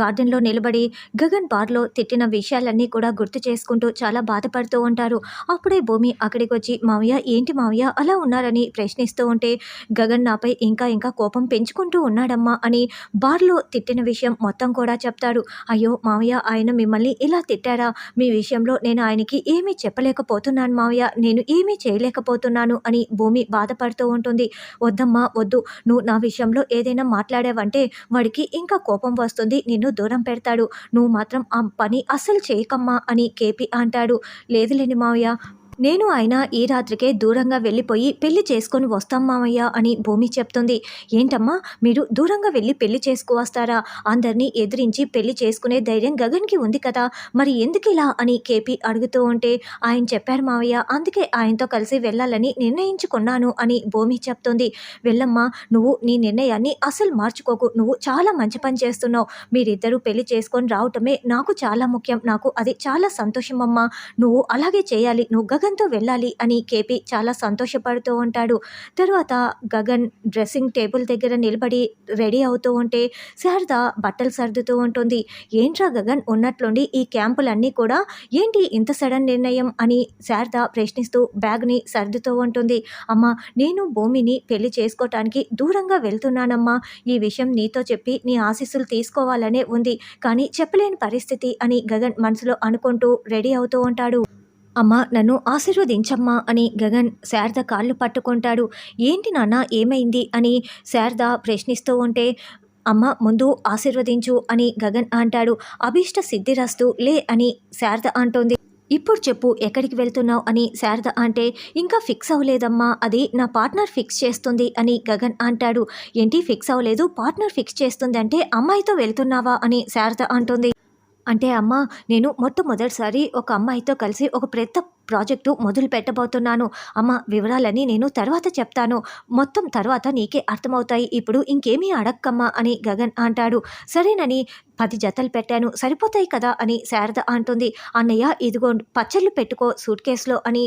గార్డెన్లో నిలబడి గగన్ బార్లో తిట్టిన విషయాలన్నీ కూడా గుర్తు చేసుకుంటూ చాలా బాధపడుతూ ఉంటారు. అప్పుడే భూమి అక్కడికి వచ్చి మావయ్య ఏంటి మావయ్య? అలా ఉన్నారని ప్రశ్నిస్తూ ఉంటే గగన్ నాపై ఇంకా ఇంకా కోపం పెంచుకుంటూ ఉన్నాడమ్మా అని బార్లో తిట్టిన విషయం మొత్తం కూడా చెప్తాడు. అయ్యో మావయ్య ఆయన మిమ్మల్ని ఇలా తిట్టారా? మీ విషయంలో నేను ఆయనకి ఏమీ చెప్పలేకపోతున్నాను మావయ్య నేను ఏమీ చేయలేకపోతున్నాను అని భూమి బాధపడుతూ ఉంటుంది. వద్దమ్మా వద్దు. నువ్వు నా విషయంలో ఏదైనా మాట్లాడావంటే వాడికి ఇంకా కోపం వస్తుంది. నిన్ను దూరం పెడతాడు. నువ్వు మాత్రం ఆ పని అస్సలు చేయకమ్మా అని కేపీ అంటాడు. లేదులేని మావయ్య నేను ఆయన ఈ రాత్రికే దూరంగా వెళ్ళిపోయి పెళ్ళి చేసుకొని వస్తాం మామయ్య అని భూమి చెప్తుంది. ఏంటమ్మా మీరు దూరంగా వెళ్ళి పెళ్ళి చేసుకువస్తారా? అందరినీ ఎదిరించి పెళ్ళి చేసుకునే ధైర్యం గగన్కి ఉంది కదా. మరి ఎందుకు ఇలా అని కేపీ అడుగుతూ ఉంటే ఆయన చెప్పారు మావయ్య అందుకే ఆయనతో కలిసి వెళ్ళాలని నిర్ణయించుకున్నాను అని భూమి చెప్తుంది. వెళ్ళమ్మా నువ్వు నీ నిర్ణయాన్ని అసలు మార్చుకోకు. నువ్వు చాలా మంచి పని చేస్తున్నావు. మీరిద్దరూ పెళ్ళి చేసుకొని రావటమే నాకు చాలా ముఖ్యం. నాకు అది చాలా సంతోషం అమ్మా నువ్వు అలాగే చేయాలి. నువ్వు గగన్ గగన్తో వెళ్ళాలి అని కేపీ చాలా సంతోషపడుతూ ఉంటాడు. తర్వాత గగన్ డ్రెస్సింగ్ టేబుల్ దగ్గర నిలబడి రెడీ అవుతూ ఉంటే శారద బట్టలు సర్దుతూ ఉంటుంది. ఏంట్రా గగన్ ఉన్నట్లుండి ఈ క్యాంపులన్నీ కూడా? ఏంటి ఇంత సడన్ నిర్ణయం అని శారద ప్రశ్నిస్తూ బ్యాగ్ని సర్దుతూ ఉంటుంది. అమ్మ నేను భూమిని పెళ్ళి చేసుకోవటానికి దూరంగా వెళ్తున్నానమ్మా. ఈ విషయం నీతో చెప్పి నీ ఆశీస్సులు తీసుకోవాలనే ఉంది. కానీ చెప్పలేని పరిస్థితి అని గగన్ మనసులో అనుకుంటూ రెడీ అవుతూ ఉంటాడు. అమ్మ నన్ను ఆశీర్వదించమ్మా అని గగన్ శారద కాళ్ళు పట్టుకుంటాడు. ఏంటి నాన్న ఏమైంది? అని శారద ప్రశ్నిస్తూ ఉంటే అమ్మ ముందు ఆశీర్వదించు అని గగన్ అంటాడు. అభీష్ట సిద్ధిరస్తు లే అని శారద అంటోంది. ఇప్పుడు చెప్పు ఎక్కడికి వెళ్తున్నావు? అని శారద అంటే ఇంకా ఫిక్స్ అవ్వలేదమ్మా అది నా పార్ట్నర్ ఫిక్స్ చేస్తుంది అని గగన్ అంటాడు. ఏంటి ఫిక్స్ అవ్వలేదు? పార్ట్నర్ ఫిక్స్ చేస్తుంది అంటే అమ్మాయితో వెళ్తున్నావా? అని శారద అంటుంది. అంటే అమ్మ నేను మొట్టమొదటిసారి ఒక అమ్మాయితో కలిసి ఒక పెద్ద ప్రాజెక్టు మొదలు పెట్టబోతున్నాను. అమ్మ వివరాలని నేను తర్వాత చెప్తాను. మొత్తం తర్వాత నీకే అర్థమవుతాయి. ఇప్పుడు ఇంకేమీ అడక్కమ్మా అని గగన్ అంటాడు. సరేనని పది జతలు పెట్టాను. సరిపోతాయి కదా అని శారద అంటుంది. అన్నయ్య ఇదిగో పచ్చళ్ళు పెట్టుకో సూట్ కేసులో అని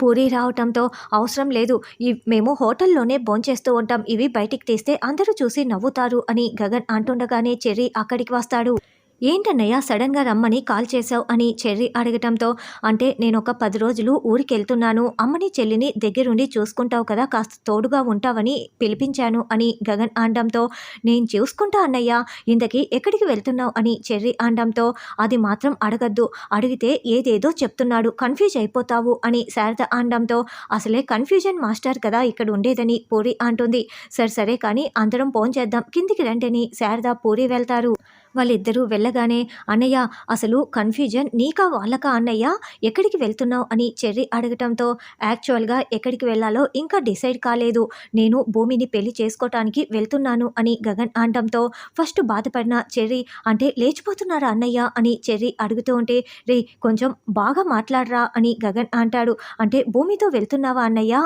పూరి రావటంతో అవసరం లేదు. ఈ మేము హోటల్లోనే భోంచేస్తూ ఉంటాం. ఇవి బయటికి తీస్తే అందరూ చూసి నవ్వుతారు అని గగన్ అంటుండగానే చెర్రీ అక్కడికి వస్తాడు. ఏంటన్నయ్య సడన్గా రమ్మని కాల్ చేశావు అని చెర్రీ అడగటంతో అంటే నేను ఒక పది రోజులు ఊరికి వెళ్తున్నాను అమ్మని చెల్లిని దగ్గరుండి చూసుకుంటావు కదా కాస్త తోడుగా ఉంటావని పిలిపించాను అని గగన్ అనడంతో నేను చూసుకుంటా అన్నయ్య ఇంతకీ ఎక్కడికి వెళ్తున్నావు అని చెర్రీ అనడంతో అది మాత్రం అడగద్దు అడిగితే ఏదేదో చెప్తున్నాడు కన్ఫ్యూజ్ అయిపోతావు అని శారద అనడంతో అసలే కన్ఫ్యూజన్ మాస్టర్ కదా ఇక్కడ ఉండేదని పూరి అంటుంది సరే సరే కానీ అందరం ఫోన్ చేద్దాం కిందికి రండి శారద పూరి వెళ్తారు. వాళ్ళిద్దరూ వెళ్ళగానే అన్నయ్య అసలు కన్ఫ్యూజన్ నీకా వాళ్ళకా అన్నయ్య? ఎక్కడికి వెళ్తున్నావు? అని చెర్రీ అడగటంతో యాక్చువల్గా ఎక్కడికి వెళ్ళాలో ఇంకా డిసైడ్ కాలేదు. నేను భూమిని పెళ్ళి చేసుకోవటానికి వెళ్తున్నాను అని గగన్ అనడంతో ఫస్ట్ బాధపడిన చెర్రీ అంటే లేచిపోతున్నారా అన్నయ్య? అని చెర్రీ అడుగుతూ ఉంటే రే కొంచెం బాగా మాట్లాడరా అని గగన్ అంటాడు. అంటే భూమితో వెళ్తున్నావా అన్నయ్య?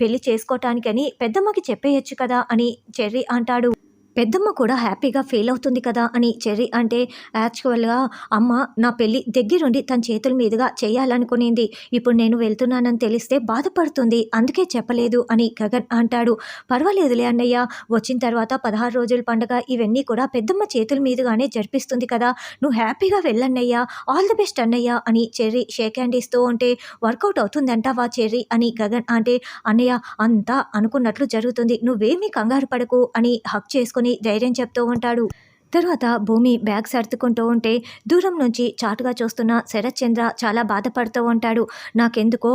పెళ్ళి చేసుకోవటానికని పెద్దమ్మకి చెప్పేయచ్చు కదా అని చెర్రీ అంటాడు. పెద్దమ్మ కూడా హ్యాపీగా ఫీల్ అవుతుంది కదా అని చెర్రీ అంటే యాక్చువల్గా అమ్మ నా పెళ్ళి దగ్గరుండి తన చేతుల మీదుగా చేయాలనుకునింది. ఇప్పుడు నేను వెళ్తున్నానని తెలిస్తే బాధపడుతుంది. అందుకే చెప్పలేదు అని గగన్ అంటాడు. పర్వాలేదులే అన్నయ్య. వచ్చిన తర్వాత పదహారు రోజుల పండగ ఇవన్నీ కూడా పెద్దమ్మ చేతుల మీదుగానే జరిపిస్తుంది కదా. నువ్వు హ్యాపీగా వెళ్ళన్నయ్యా. ఆల్ ది బెస్ట్ అన్నయ్య అని చెర్రీ షేక్ హ్యాండ్ ఇస్తూ ఉంటే వర్కౌట్ అవుతుందంటావా చెర్రీ అని గగన్ అంటే అన్నయ్య అంతా అనుకున్నట్లు జరుగుతుంది. నువ్వేమీ కంగారు పడకు అని హక్ చేసుకుని ధైర్యం చెప్తూ ఉంటాడు. తర్వాత భూమి బ్యాగ్ సర్దుకుంటూ ఉంటే దూరం నుంచి చాటుగా చూస్తున్న శరత్ చంద్ర చాలా బాధపడుతూ ఉంటాడు. నాకెందుకో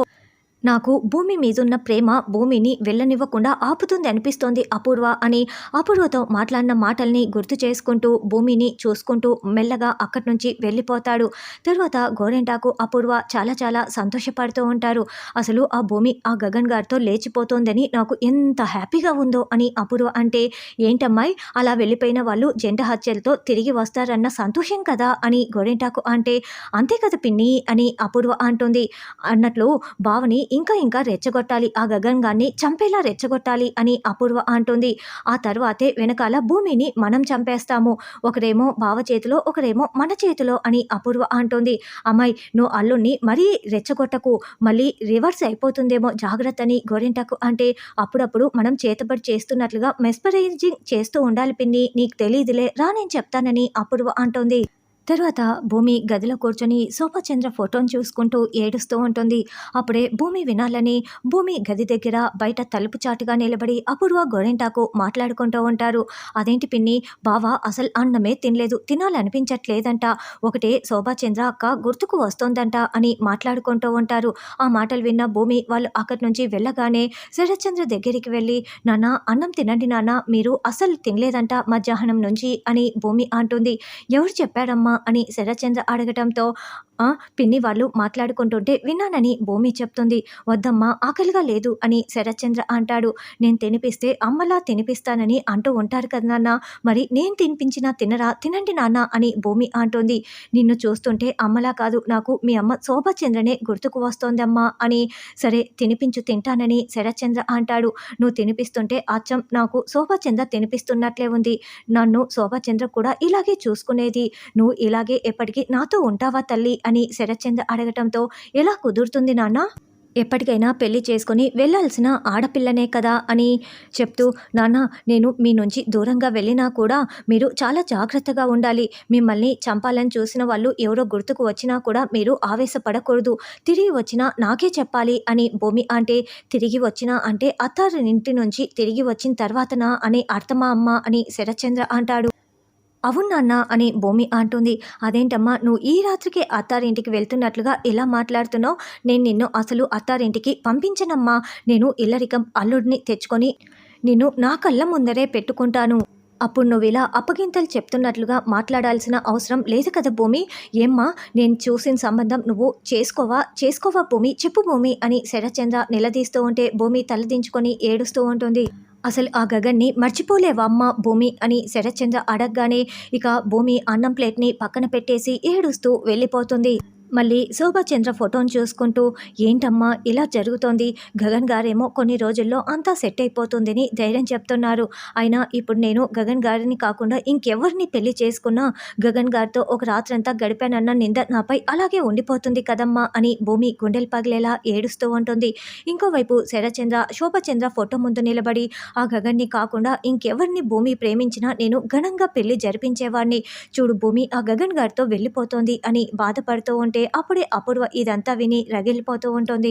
నాకు భూమి మీదున్న ప్రేమ భూమిని వెళ్ళనివ్వకుండా ఆపుతుంది అనిపిస్తోంది అపూర్వ అని అపూర్వతో మాట్లాడిన మాటల్ని గుర్తు చేసుకుంటూ భూమిని చూసుకుంటూ మెల్లగా అక్కడి నుంచి వెళ్ళిపోతాడు. తర్వాత గోరెంటాకు అపూర్వ చాలా చాలా సంతోషపడుతూ ఉంటారు. అసలు ఆ భూమి ఆ గగన్ గారితో లేచిపోతోందని నాకు ఎంత హ్యాపీగా ఉందో అని అపూర్వ అంటే ఏంటమ్మాయి అలా వెళ్ళిపోయిన వాళ్ళు జంట హత్యలతో తిరిగి వస్తారన్న సంతోషం కదా అని గోరెంటాకు అంటే అంతే కదా పిన్ని అని అపూర్వ అంటుంది. అన్నట్లు భావని ఇంకా ఇంకా రెచ్చగొట్టాలి. ఆ గగన్ గాన్ని చంపేలా రెచ్చగొట్టాలి అని అపూర్వ అంటుంది. ఆ తర్వాతే వెనకాల భూమిని మనం చంపేస్తాము. ఒకరేమో బావ చేతిలో ఒకరేమో మన చేతిలో అని అపూర్వ అంటుంది. అమ్మాయి నువ్వు అల్లుణ్ణి మరీ రెచ్చగొట్టకు. మళ్ళీ రివర్స్ అయిపోతుందేమో జాగ్రత్త అని గోరింటకు అంటే అప్పుడప్పుడు మనం చేతబడి చేస్తున్నట్లుగా మెస్పరైజింగ్ చేస్తూ ఉండాలి పిన్ని. నీకు తెలియదులే రా నేను చెప్తానని అపూర్వ అంటోంది. తర్వాత భూమి గదిలో కూర్చొని శోభచంద్ర ఫోటోని చూసుకుంటూ ఏడుస్తూ ఉంటుంది. అప్పుడే భూమి వినాలని భూమి గది దగ్గర బయట తలుపు చాటుగా నిలబడి అపూర్వ గోరెంటాకు మాట్లాడుకుంటూ ఉంటారు. అదేంటి పిన్ని? బావ అసలు అన్నమే తినలేదు తినాలనిపించట్లేదంట. ఒకటే శోభాచంద్ర అక్క గుర్తుకు వస్తోందంట అని మాట్లాడుకుంటూ ఉంటారు. ఆ మాటలు విన్న భూమి వాళ్ళు అక్కడి నుంచి వెళ్ళగానే శరత్చంద్ర దగ్గరికి వెళ్ళి నాన్న అన్నం తినండి నాన్న మీరు అసలు తినలేదంట మధ్యాహ్నం నుంచి అని భూమి అంటుంది. ఎవరు చెప్పాడమ్మా అని శరత్చంద్ర అడగటంతో పిన్ని వాళ్ళు మాట్లాడుకుంటుంటే విన్నానని భూమి చెప్తుంది. వద్దమ్మా ఆకలిగా లేదు అని శరత్చంద్ర అంటాడు. నేను తినిపిస్తే అమ్మలా తినిపిస్తానని అంటూ ఉంటారు కదా నాన్న. మరి నేను తినిపించినా తినరా? తినండి నాన్న అని భూమి అంటుంది. నిన్ను చూస్తుంటే అమ్మలా కాదు నాకు మీ అమ్మ శోభచంద్రనే గుర్తుకు వస్తోందమ్మా అని సరే తినిపించు తింటానని శరత్చంద్ర అంటాడు. నువ్వు తినిపిస్తుంటే అచ్చం నాకు శోభచంద్ర తినిపిస్తున్నట్లే ఉంది. నన్ను శోభచంద్ర కూడా ఇలాగే చూసుకునేది. నువ్వు ఇలాగే ఎప్పటికీ నాతో ఉంటావా తల్లి అని అని శరత్చంద్ర అడగటంతో ఎలా కుదురుతుంది నాన్న? ఎప్పటికైనా పెళ్ళి చేసుకొని వెళ్ళాల్సిన ఆడపిల్లనే కదా అని చెప్తూ నాన్న నేను మీ నుంచి దూరంగా వెళ్ళినా కూడా మీరు చాలా జాగ్రత్తగా ఉండాలి. మిమ్మల్ని చంపాలని చూసిన వాళ్ళు ఎవరో గుర్తుకు వచ్చినా కూడా మీరు ఆవేశపడకూడదు. తిరిగి వచ్చినా నాకే చెప్పాలి అని భూమి అంటే తిరిగి వచ్చినా అంటే అత్తారింటి నుంచి తిరిగి వచ్చిన తర్వాతనా అని అర్థమా అమ్మ అని శరత్చంద్ర అంటాడు. అవును నాన్న అని భూమి అంటుంది. అదేంటమ్మా నువ్వు ఈ రాత్రికి అత్తారింటికి వెళ్తున్నట్లుగా ఎలా మాట్లాడుతున్నావు? నేను నిన్ను అసలు అత్తారింటికి పంపించనమ్మా. నేను ఇల్లరికం అల్లుడిని తెచ్చుకొని నిన్ను నా కళ్ళ ముందరే పెట్టుకుంటాను. అప్పుడు నువ్వు ఇలా అప్పగింతలు చెప్తున్నట్లుగా మాట్లాడాల్సిన అవసరం లేదు కదా భూమి. ఏమ్మా నేను చూసిన సంబంధం నువ్వు చేసుకోవా? చేసుకోవా భూమి? చెప్పు భూమి అని శరచంద్ర నిలదీస్తూ ఉంటే భూమి తలదించుకొని ఏడుస్తూ ఉంటుంది. అసలు ఆ గగన్ని మర్చిపోలేవా అమ్మ? భూమి అని శరత్చంద్ర అడగగానే ఇక భూమి అన్నం ప్లేట్ని పక్కన పెట్టేసి ఏడుస్తూ వెళ్ళిపోతుంది. మళ్ళీ శోభాచంద్ర ఫోటోని చూసుకుంటూ ఏంటమ్మా ఇలా జరుగుతోంది. గగన్ గారేమో కొన్ని రోజుల్లో అంతా సెట్ అయిపోతుందని ధైర్యం చెప్తున్నారు. అయినా ఇప్పుడు నేను గగన్ గారిని కాకుండా ఇంకెవరిని పెళ్ళి చేసుకున్నా గగన్ గారితో ఒక రాత్రంతా గడిపానన్న నింద నాపై అలాగే ఉండిపోతుంది కదమ్మా అని భూమి గుండెలు పగిలేలా ఏడుస్తూ ఉంటుంది. ఇంకోవైపు శరచంద్ర శోభచంద్ర ఫోటో ముందు నిలబడి ఆ గగన్ని కాకుండా ఇంకెవరిని భూమి ప్రేమించినా నేను ఘనంగా పెళ్ళి జరిపించేవాడిని చూడు భూమి ఆ గగన్ గారితో వెళ్ళిపోతోంది అని బాధపడుతూ ఉంటే అప్పుడే అపూర్వ ఇదంతా విని రగిలిపోతూ ఉంటుంది.